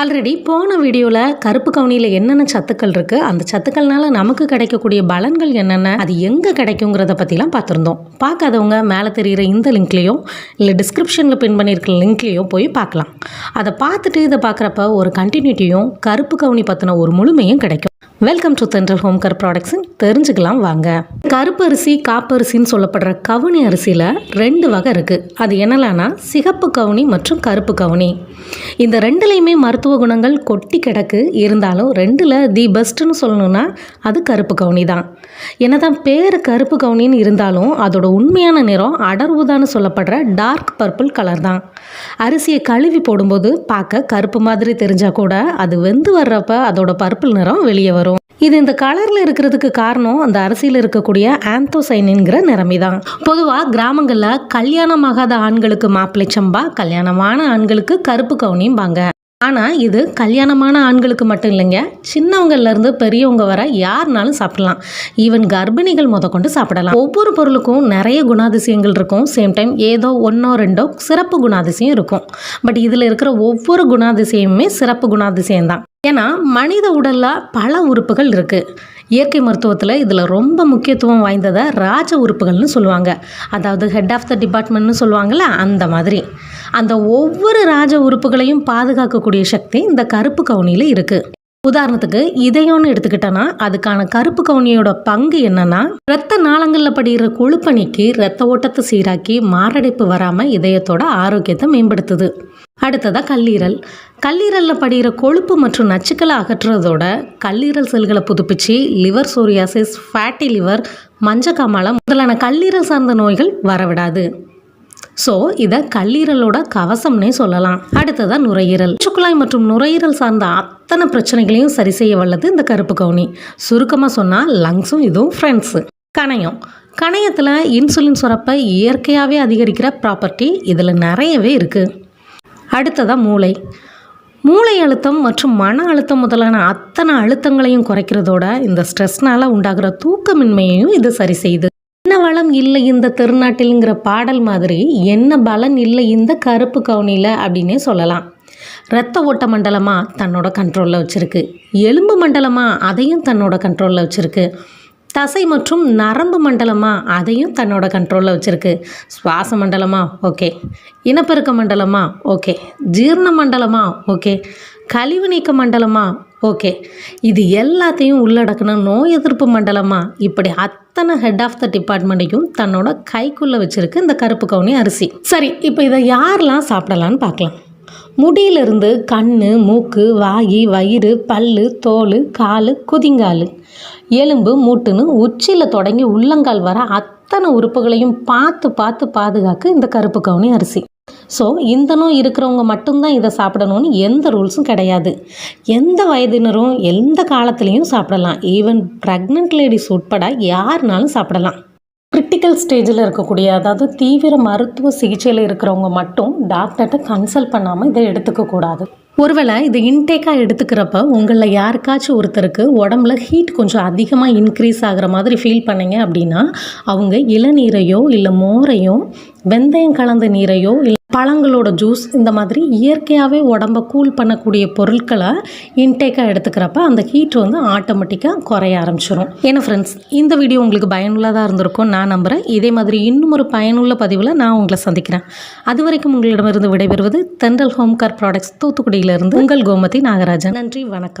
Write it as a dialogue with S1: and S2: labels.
S1: Already போன வீடியோவில் கருப்பு கவுனியில் என்னென்ன சத்துக்கள் இருக்குது அந்த சத்துக்கள்னால நமக்கு கிடைக்கக்கூடிய பலன்கள் என்னென்ன? அது எங்கே கிடைக்குங்கிறத பற்றிலாம் பார்த்துருந்தோம். பார்க்காதவங்க மேலே தெரிகிற இந்த லிங்க்லேயோ இல்லை டிஸ்கிரிப்ஷனில் பின் பண்ணியிருக்கிற லிங்க்லேயோ போய் பார்க்கலாம். அதை பார்த்துட்டு இதை பார்க்குறப்ப ஒரு கண்டினியூட்டியும் கருப்பு கவுனி பற்றின ஒரு முழுமையும் கிடைக்கும். Welcome to central home care products தெரிஞ்சுக்கலாம் வாங்க. கருப்பரிசி காப்பரிசின்னு சொல்லப்படுற கவுனி அரிசியில் ரெண்டு வகை இருக்குது அது என்னலான்னா சிகப்பு கவுனி மற்றும் கருப்பு கவுனி. இந்த ரெண்டுலேயுமே மருத்துவ குணங்கள் கொட்டி கிடக்கு. இருந்தாலும் ரெண்டில் தி பெஸ்ட்டுன்னு சொல்லணும்னா அது கருப்பு கவுனி தான். என்னதான் பேர் கருப்பு கவுனின்னு இருந்தாலும் அதோட உண்மையான நிறம் அடர்வுதான்னு சொல்லப்படுற டார்க் பர்பிள் கலர் தான். அரிசியை கழுவி போடும்போது பார்க்க கருப்பு மாதிரி தெரிஞ்சால் கூட அது வெந்து வர்றப்ப அதோட பர்பிள் நிறம் வெளியே வரும். இது இந்த கலரில் இருக்கிறதுக்கு காரணம் அந்த அரிசியில் இருக்கக்கூடிய ஆந்தோசைனுங்கிற நிறமி தான் பொதுவாக கிராமங்களில் கல்யாணமாகாத ஆண்களுக்கு மாப்பிள்ளை சம்பா கல்யாணமான ஆண்களுக்கு கருப்பு கவுனியும்பாங்க ஆனால் இது கல்யாணமான ஆண்களுக்கு மட்டும் இல்லைங்க. சின்னவங்கள்லேருந்து பெரியவங்க வர யாருனாலும் சாப்பிடலாம். ஈவன் கர்ப்பிணிகள் முத கொண்டு சாப்பிடலாம். ஒவ்வொரு பொருளுக்கும் நிறைய குணாதிசயங்கள் இருக்கும். சேம் டைம் ஏதோ ஒன்றோ ரெண்டோ சிறப்பு குணாதிசயம் இருக்கும். பட் இதில் இருக்கிற ஒவ்வொரு குணாதிசயமுமே சிறப்பு குணாதிசயம் தான் ஏன்னா மனித உடலில் பல உறுப்புகள் இருக்குது இயற்கை மருத்துவத்தில் இதில் ரொம்ப முக்கியத்துவம் வாய்ந்ததை ராஜ உறுப்புகள்னு சொல்லுவாங்க. அதாவது ஹெட் ஆஃப் த டிபார்ட்மெண்ட்னு சொல்லுவாங்கள்ல அந்த மாதிரி. அந்த ஒவ்வொரு ராஜ உறுப்புகளையும் பாதுகாக்கக்கூடிய சக்தி இந்த கருப்பு கவுனியில் இருக்குது உதாரணத்துக்கு இதயம்னு எடுத்துக்கிட்டோன்னா அதுக்கான கருப்பு கவுனியோட பங்கு என்னன்னா இரத்த நாளங்களில் படுகிற கொழுப்பணிக்கு இரத்த ஓட்டத்தை சீராக்கி மாரடைப்பு வராமல் இதயத்தோட ஆரோக்கியத்தை மேம்படுத்துது. அடுத்ததாக கல்லீரல். கல்லீரலில் படுகிற கொழுப்பு மற்றும் நச்சுக்களை அகற்றுறதோட கல்லீரல் செல்களை புதுப்பிச்சு லிவர் சோரியாசிஸ் ஃபேட்டி லிவர் மஞ்சக்காமலம் முதலான கல்லீரல் சார்ந்த நோய்கள் வரவிடாது. ஸோ இதை கல்லீரலோட கவசம்னே சொல்லலாம். அடுத்ததாக நுரையீரல். சுக்குழாய் மற்றும் நுரையீரல் சார்ந்த அத்தனை பிரச்சனைகளையும் சரி செய்ய வல்லது இந்த கருப்பு கவுனி. சுருக்கமாக சொன்னால் லங்ஸும் இதுவும் ஃப்ரெண்ட்ஸு கணையம். கணையத்தில் இன்சுலின் சுரப்பை இயற்கையாகவே அதிகரிக்கிற ப்ராப்பர்ட்டி இதில் நிறையவே இருக்குது அடுத்ததாக மூளை. மூளை அழுத்தம் மற்றும் மன அழுத்தம் முதலான அத்தனை அழுத்தங்களையும் குறைக்கிறதோட இந்த ஸ்ட்ரெஸ்னால் உண்டாகிற தூக்கமின்மையையும் இது சரி செய்யுது என்ன வளம் இல்லை இந்த திருநாட்டில்ங்கிற பாடல் மாதிரி என்ன பலன் இல்லை இந்த கருப்பு கவுனியில் அப்படின்னே சொல்லலாம். இரத்த ஓட்ட மண்டலமாக தன்னோட கண்ட்ரோலில் வச்சுருக்கு. எலும்பு மண்டலமாக அதையும் தன்னோட கண்ட்ரோலில் வச்சுருக்கு. தசை மற்றும் நரம்பு மண்டலமாக அதையும் தன்னோட கண்ட்ரோலில் வச்சுருக்கு. சுவாச மண்டலமா? ஓகே. இனப்பெருக்க மண்டலமா? ஓகே. ஜீரண மண்டலமா? ஓகே. கழிவு நீக்க மண்டலமா? ஓகே. இது எல்லாத்தையும் உள்ளடக்கின நோய் எதிர்ப்பு மண்டலமாக இப்படி அத்தனை ஹெட் ஆஃப் த டிபார்ட்மெண்ட்டையும் தன்னோட கைக்குள்ளே வச்சுருக்கு இந்த கருப்பு கவுனி அரிசி. சரி இப்போ இதை யாரெல்லாம் சாப்பிடலான்னு பார்க்கலாம். முடியிலிருந்து கண் மூக்கு வாய் வயிறு பல்லு தோல் கால் குதிங்கால். எலும்பு மூட்டுன்னு உச்சியில் தொடங்கி உள்ளங்கால் வர அத்தனை உறுப்புகளையும் பார்த்து பார்த்து பாதுகாக்க இந்த கருப்பு கவுனி அரிசி. ஸோ இந்த நோய் இருக்கிறவங்க மட்டும்தான் இதை சாப்பிடணும்னு எந்த ரூல்ஸும் கிடையாது. எந்த வயதினரும் எந்த காலத்துலேயும் சாப்பிடலாம். ஈவன் ப்ரெக்னென்ட் லேடிஸ் உட்பட யாருனாலும் சாப்பிடலாம். கிரிட்டிக்கல் ஸ்டேஜில் இருக்கக்கூடிய அதாவது தீவிர மருத்துவ சிகிச்சையில் இருக்கிறவங்க மட்டும் டாக்டர்கிட்ட கன்சல்ட் பண்ணாமல் இதை எடுத்துக்கக்கூடாது ஒருவேளை இது இன்டேக்காக எடுத்துக்கிறப்ப உங்களில் யாருக்காச்சும் ஒருத்தருக்கு உடம்புல ஹீட் கொஞ்சம் அதிகமாக இன்க்ரீஸ் ஆகிற மாதிரி ஃபீல் பண்ணீங்க அப்படின்னா அவங்க இளநீரையோ இல்லை மோரையோ வெந்தயம் கலந்த நீரையோ இல்லை பழங்களோட ஜூஸ் இந்த மாதிரி இயற்கையாகவே உடம்ப கூல் பண்ணக்கூடிய பொருட்களை இன்டேக்காக எடுத்துக்கிறப்ப அந்த ஹீட் வந்து ஆட்டோமேட்டிக்காக குறைய ஆரம்பிச்சிடும் ஏன்னா ஃப்ரெண்ட்ஸ் இந்த வீடியோ உங்களுக்கு பயனுள்ளதாக இருந்திருக்கும் நான் நம்புகிறேன் இதே மாதிரி இன்னும் ஒரு பயனுள்ள பதிவில் நான் உங்களை சந்திக்கிறேன். அது வரைக்கும் உங்களிடமிருந்து விடைபெறுவது தென்றல் ஹோம் கார் ப்ராடக்ட்ஸ் தூத்துக்குடியிலிருந்து உங்கள் கோமதி நாகராஜன். நன்றி வணக்கம்.